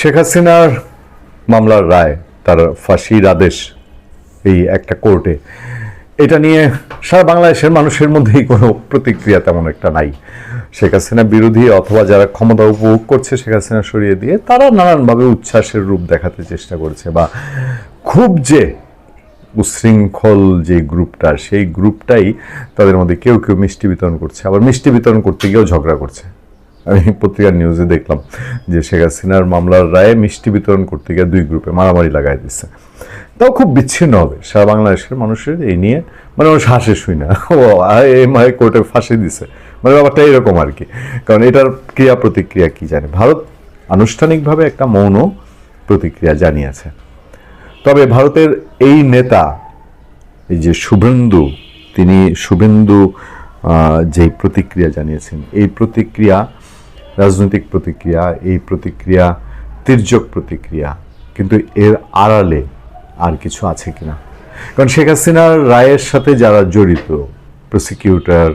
শেখ হাসিনার মামলার রায়, তার ফাঁসির আদেশ এই একটা কোর্টে, এটা নিয়ে সারা বাংলাদেশের মানুষের মধ্যেই কোনো প্রতিক্রিয়া তেমন একটা নাই। শেখ হাসিনা বিরোধী অথবা যারা ক্ষমতা উপভোগ করছে শেখ হাসিনা সরিয়ে দিয়ে, তারা নানানভাবে উচ্ছ্বাসের রূপ দেখাতে চেষ্টা করছে বা খুব যে উশৃঙ্খল যে গ্রুপটা, সেই গ্রুপটাই তাদের মধ্যে কেউ কেউ মিষ্টি বিতরণ করছে, আবার মিষ্টি বিতরণ করতে গিয়েও ঝগড়া করছে। আমি পত্রিকার নিউজে দেখলাম যে শেখ হাসিনার মামলার রায়ে মিষ্টি বিতরণ করতে গিয়ে দুই গ্রুপে মারামারি লাগাই দিচ্ছে তাও খুব বিচ্ছিন্ন হবে। সারা বাংলাদেশের মানুষের এই নিয়ে মানে মানুষ হাসে শুই না। ও এই মায়ে কোর্টে ফাঁসি দিছে। মানে ব্যাপারটা এরকম আর কি। কারণ এটার ক্রিয়া প্রতিক্রিয়া কি জানে? ভারত আনুষ্ঠানিকভাবে একটা মৌন প্রতিক্রিয়া জানিয়েছে। তবে ভারতের এই নেতা, এই যে শুভেন্দু, তিনি শুভেন্দু যেই প্রতিক্রিয়া জানিয়েছেন, এই প্রতিক্রিয়া রাজনৈতিক প্রতিক্রিয়া, এই প্রতিক্রিয়া, তির্যক প্রতিক্রিয়া, কিন্তু এর আড়ালে আর কিছু আছে কিনা? কারণ শেখ হাসিনার রায়ের সাথে যারা জড়িত প্রসিকিউটর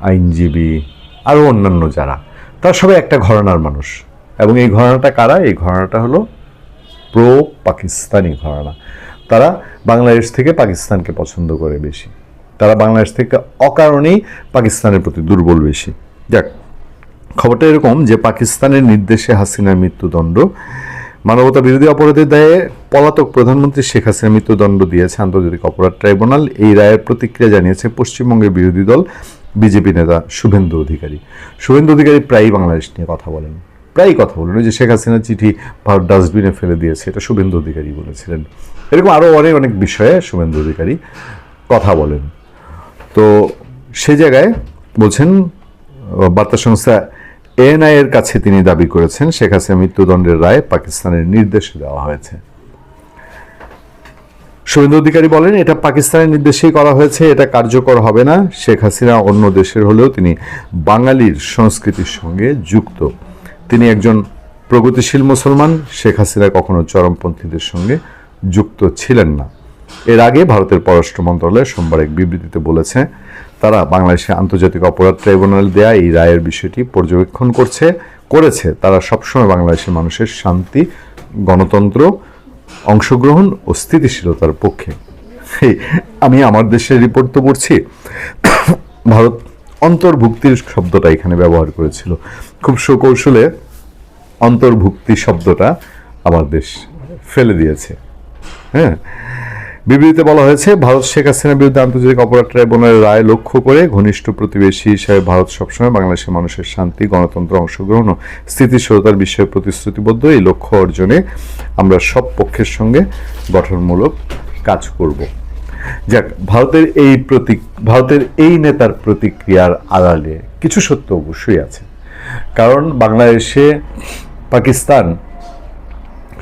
আইনজীবী, আরও অন্যান্য যারা, তারা সবাই একটা ঘরানার মানুষ। এবং এই ঘরানাটা কারা? এই ঘরানাটা হলো প্রো পাকিস্তানি ঘরানা। তারা বাংলাদেশ থেকে পাকিস্তানকে পছন্দ করে বেশি। তারা বাংলাদেশ থেকে অকারণেই পাকিস্তানের প্রতি দুর্বল বেশি। যাক খবরটা এরকম যে পাকিস্তানের নির্দেশে হাসিনার মৃত্যুদণ্ড, মানবতা বিরোধী অপরাধের দায়ে পলাতক প্রধানমন্ত্রী শেখ হাসিনা মৃত্যুদণ্ড দিয়েছে আন্তর্জাতিক অপরাধ ট্রাইব্যুনাল। এই রায়ের প্রতিক্রিয়া জানিয়েছে পশ্চিমবঙ্গের বিরোধী দল, বিজেপি নেতা শুভেন্দু অধিকারী। শুভেন্দু অধিকারী প্রায়ই বাংলাদেশ নিয়ে কথা বলেন। প্রায়ই কথা বলেন। যে শেখ হাসিনার চিঠি ভারত ডাস্টবিনে ফেলে দিয়েছে, এটা শুভেন্দু অধিকারী বলেছিলেন। এরকম আরও অনেক অনেক বিষয়ে শুভেন্দু অধিকারী কথা বলেন। তো সে জায়গায় বলছেন, বার্তা সংস্থা এএনআই এর কাছে তিনি দাবি করেছেন, শেখ হাসিনা মৃত্যুদণ্ডের রায় পাকিস্তানের নির্দেশে দেওয়া হয়েছে। শুভেন্দু অধিকারী বলেন, এটা পাকিস্তানের নির্দেশেই করা হয়েছে, এটা কার্যকর হবে না। শেখ হাসিনা অন্য দেশের হলেও তিনি বাঙালির সংস্কৃতির সঙ্গে যুক্ত। তিনি একজন প্রগতিশীল মুসলমান, শেখ হাসিনা কখনো চরমপন্থীদের সঙ্গে যুক্ত ছিলেন না। এর আগে ভারতের পররাষ্ট্র মন্ত্রণালয় সোমবার এক বিবৃতিতে বলেছে তারা বাংলাদেশে আন্তর্জাতিক অপরাধ ট্রাইব্যুনাল দেয়া এই রায়ের বিষয়টি পর্যবেক্ষণ করছে, করেছে। তারা সবসময় বাংলাদেশের মানুষের শান্তি, গণতন্ত্র, অংশগ্রহণ ও স্থিতিশীলতার পক্ষে। আমি আমার দেশের রিপোর্ট তো পড়ছি। ভারত অন্তর্ভুক্তির শব্দটা এখানে ব্যবহার করেছিল। খুব সুকৌশলে অন্তর্ভুক্তি শব্দটা আমার দেশ ফেলে দিয়েছে। হ্যাঁ? বিবৃতিতে বলা হয়েছে, ভারত শেখ হাসিনার বিরুদ্ধে আন্তর্জাতিক অপরাধ ট্রাইব্যুনালের রায় লক্ষ্য করে ঘনিষ্ঠ প্রতিবেশী হিসাবে ভারত সবসময় বাংলাদেশের মানুষের শান্তি, গণতন্ত্র, অংশগ্রহণ ও স্থিতিশীলতার বিষয়ে প্রতিশ্রুতিবদ্ধ। এই লক্ষ্য অর্জনে আমরা সব পক্ষের সঙ্গে গঠনমূলক কাজ করব। যাক, ভারতের এই প্রতি, ভারতের এই নেতার প্রতিক্রিয়ার আড়ালে কিছু সত্য অবশ্যই আছে। কারণ বাংলাদেশে পাকিস্তান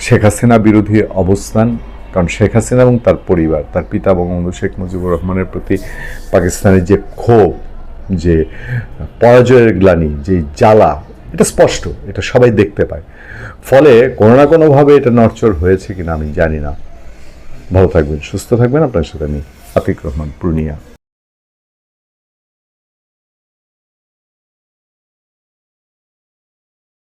শেখ হাসিনা বিরোধী অবস্থান কারণ শেখ হাসিনা এবং তার পরিবার, তার পিতা বঙ্গবন্ধু শেখ মুজিবুর রহমানের প্রতি পাকিস্তানের যে ক্ষোভ, যে পরাজয়ের গ্লানি, যে জ্বালা, এটা স্পষ্ট, এটা সবাই দেখতে পায়। ফলে কোনো না কোনোভাবে এটা নড়চড় হয়েছে কিনা আমি জানি না। ভালো থাকবেন, সুস্থ থাকবেন। আপনার সাথে আমি আতিক রহমান, পূর্ণিয়া।